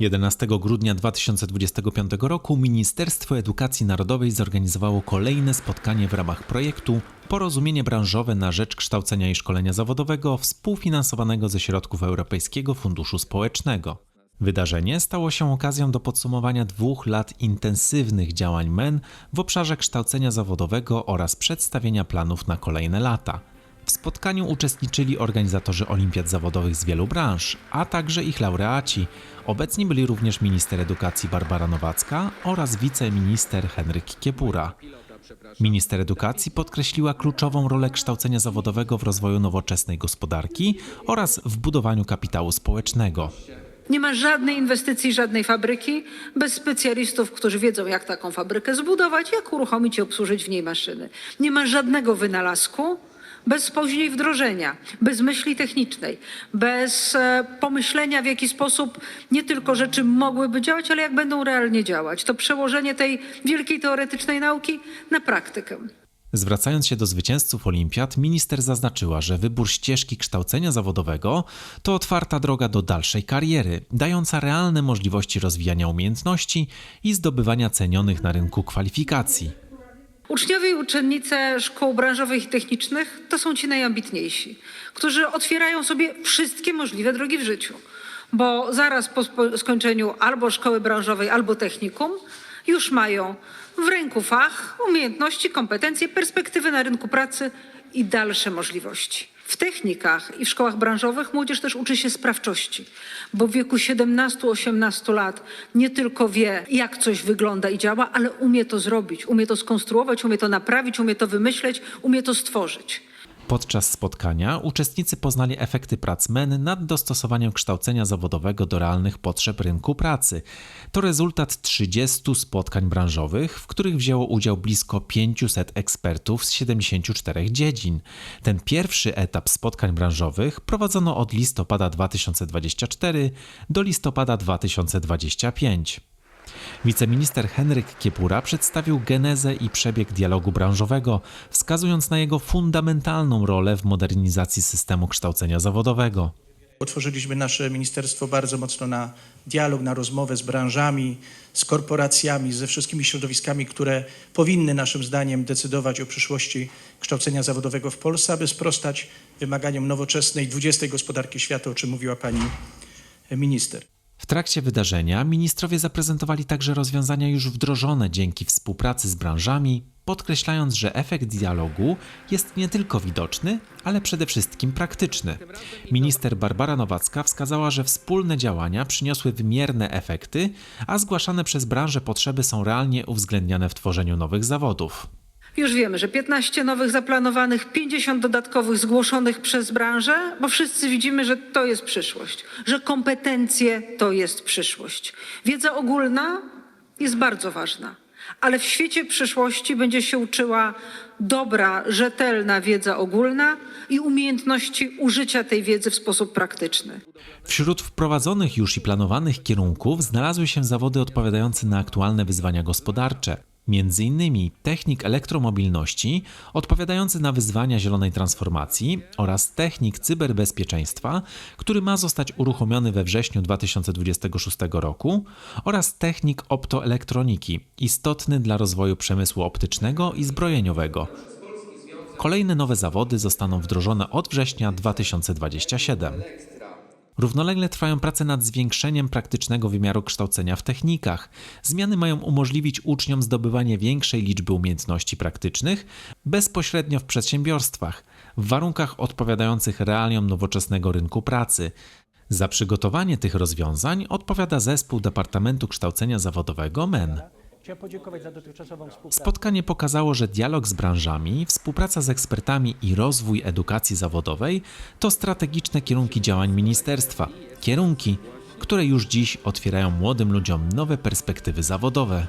11 grudnia 2025 roku Ministerstwo Edukacji Narodowej zorganizowało kolejne spotkanie w ramach projektu Porozumienie branżowe na rzecz kształcenia i szkolenia zawodowego współfinansowanego ze środków Europejskiego Funduszu Społecznego. Wydarzenie stało się okazją do podsumowania dwóch lat intensywnych działań MEN w obszarze kształcenia zawodowego oraz przedstawienia planów na kolejne lata. W spotkaniu uczestniczyli organizatorzy olimpiad zawodowych z wielu branż, a także ich laureaci. Obecni byli również minister edukacji Barbara Nowacka oraz wiceminister Henryk Kiepura. Minister edukacji podkreśliła kluczową rolę kształcenia zawodowego w rozwoju nowoczesnej gospodarki oraz w budowaniu kapitału społecznego. Nie ma żadnej inwestycji, żadnej fabryki bez specjalistów, którzy wiedzą, jak taką fabrykę zbudować, jak uruchomić i obsłużyć w niej maszyny. Nie ma żadnego wynalazku bez później wdrożenia, bez myśli technicznej, bez e, pomyślenia, w jaki sposób nie tylko rzeczy mogłyby działać, ale jak będą realnie działać. To przełożenie tej wielkiej teoretycznej nauki na praktykę. Zwracając się do zwycięzców olimpiad, minister zaznaczyła, że wybór ścieżki kształcenia zawodowego to otwarta droga do dalszej kariery, dająca realne możliwości rozwijania umiejętności i zdobywania cenionych na rynku kwalifikacji. Uczniowie i uczennice szkół branżowych i technicznych to są ci najambitniejsi, którzy otwierają sobie wszystkie możliwe drogi w życiu, bo zaraz po skończeniu albo szkoły branżowej, albo technikum już mają w ręku fach, umiejętności, kompetencje, perspektywy na rynku pracy i dalsze możliwości. W technikach i w szkołach branżowych młodzież też uczy się sprawczości, bo w wieku 17-18 lat nie tylko wie, jak coś wygląda i działa, ale umie to zrobić, umie to skonstruować, umie to naprawić, umie to wymyśleć, umie to stworzyć. Podczas spotkania uczestnicy poznali efekty prac MEN nad dostosowaniem kształcenia zawodowego do realnych potrzeb rynku pracy. To rezultat 30 spotkań branżowych, w których wzięło udział blisko 500 ekspertów z 74 dziedzin. Ten pierwszy etap spotkań branżowych prowadzono od listopada 2024 do listopada 2025. Wiceminister Henryk Kiepura przedstawił genezę i przebieg dialogu branżowego, wskazując na jego fundamentalną rolę w modernizacji systemu kształcenia zawodowego. Otworzyliśmy nasze ministerstwo bardzo mocno na dialog, na rozmowę z branżami, z korporacjami, ze wszystkimi środowiskami, które powinny naszym zdaniem decydować o przyszłości kształcenia zawodowego w Polsce, aby sprostać wymaganiom nowoczesnej XX gospodarki świata, o czym mówiła pani minister. Trakcie wydarzenia ministrowie zaprezentowali także rozwiązania już wdrożone dzięki współpracy z branżami, podkreślając, że efekt dialogu jest nie tylko widoczny, ale przede wszystkim praktyczny. Minister Barbara Nowacka wskazała, że wspólne działania przyniosły wymierne efekty, a zgłaszane przez branże potrzeby są realnie uwzględniane w tworzeniu nowych zawodów. Już wiemy, że 15 nowych zaplanowanych, 50 dodatkowych zgłoszonych przez branżę, bo wszyscy widzimy, że to jest przyszłość, że kompetencje to jest przyszłość. Wiedza ogólna jest bardzo ważna, ale w świecie przyszłości będzie się uczyła dobra, rzetelna wiedza ogólna i umiejętności użycia tej wiedzy w sposób praktyczny. Wśród wprowadzonych już i planowanych kierunków znalazły się zawody odpowiadające na aktualne wyzwania gospodarcze. Między innymi technik elektromobilności odpowiadający na wyzwania zielonej transformacji oraz technik cyberbezpieczeństwa, który ma zostać uruchomiony we wrześniu 2026 roku oraz technik optoelektroniki, istotny dla rozwoju przemysłu optycznego i zbrojeniowego. Kolejne nowe zawody zostaną wdrożone od września 2027. Równolegle trwają prace nad zwiększeniem praktycznego wymiaru kształcenia w technikach. Zmiany mają umożliwić uczniom zdobywanie większej liczby umiejętności praktycznych bezpośrednio w przedsiębiorstwach, w warunkach odpowiadających realiom nowoczesnego rynku pracy. Za przygotowanie tych rozwiązań odpowiada zespół Departamentu Kształcenia Zawodowego MEN. Chciałem podziękować za dotychczasową współpracę. Spotkanie pokazało, że dialog z branżami, współpraca z ekspertami i rozwój edukacji zawodowej to strategiczne kierunki działań ministerstwa. Kierunki, które już dziś otwierają młodym ludziom nowe perspektywy zawodowe.